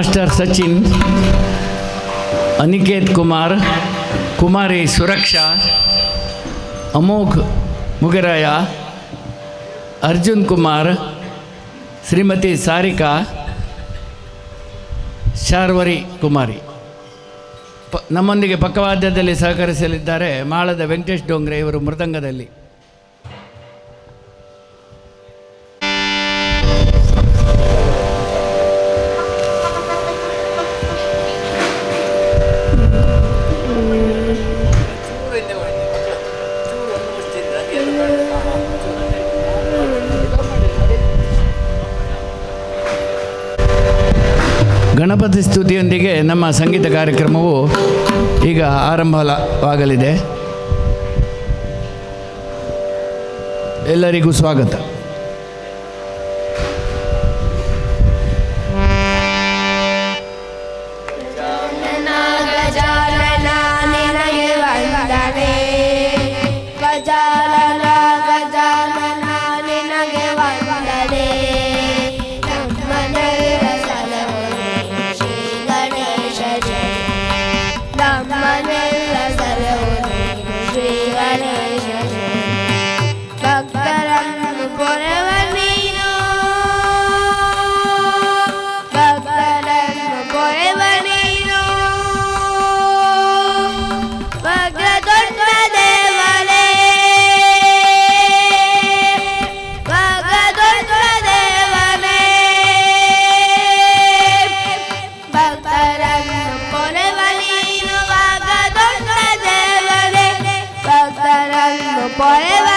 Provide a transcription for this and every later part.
Master Sachin Aniket Kumar Kumari Suraksha Amogh Mugaraya Arjun Kumar Shrimati Sarika Sharvari Kumari ಪ ನಮ್ಮೊಂದಿಗೆ ಪಕ್ಕವಾದ್ಯದಲ್ಲಿ ಸಹಕರಿಸಲಿದ್ದಾರೆ ಮಾಳದ ವೆಂಕಟೇಶ್ ಡೋಂಗ್ರೆ ಇವರು ಮೃದಂಗದಲ್ಲಿ. ಗಣಪತಿ ಸ್ತುತಿಯೊಂದಿಗೆ ನಮ್ಮ ಸಂಗೀತ ಕಾರ್ಯಕ್ರಮವು ಈಗ ಆರಂಭವಾಗಲಿದೆ. ಎಲ್ಲರಿಗೂ ಸ್ವಾಗತ. forever.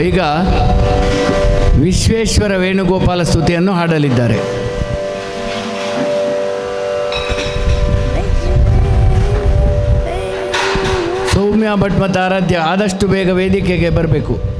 ಈಗ ವಿಶ್ವೇಶ್ವರ ವೇಣುಗೋಪಾಲ ಸ್ತುತಿಯನ್ನು ಹಾಡಲಿದ್ದಾರೆ. ಸೌಮ್ಯ ಭಟ್ ಮತ್ತು ಆರಾಧ್ಯ ಆದಷ್ಟು ಬೇಗ ವೇದಿಕೆಗೆ ಬರಬೇಕು.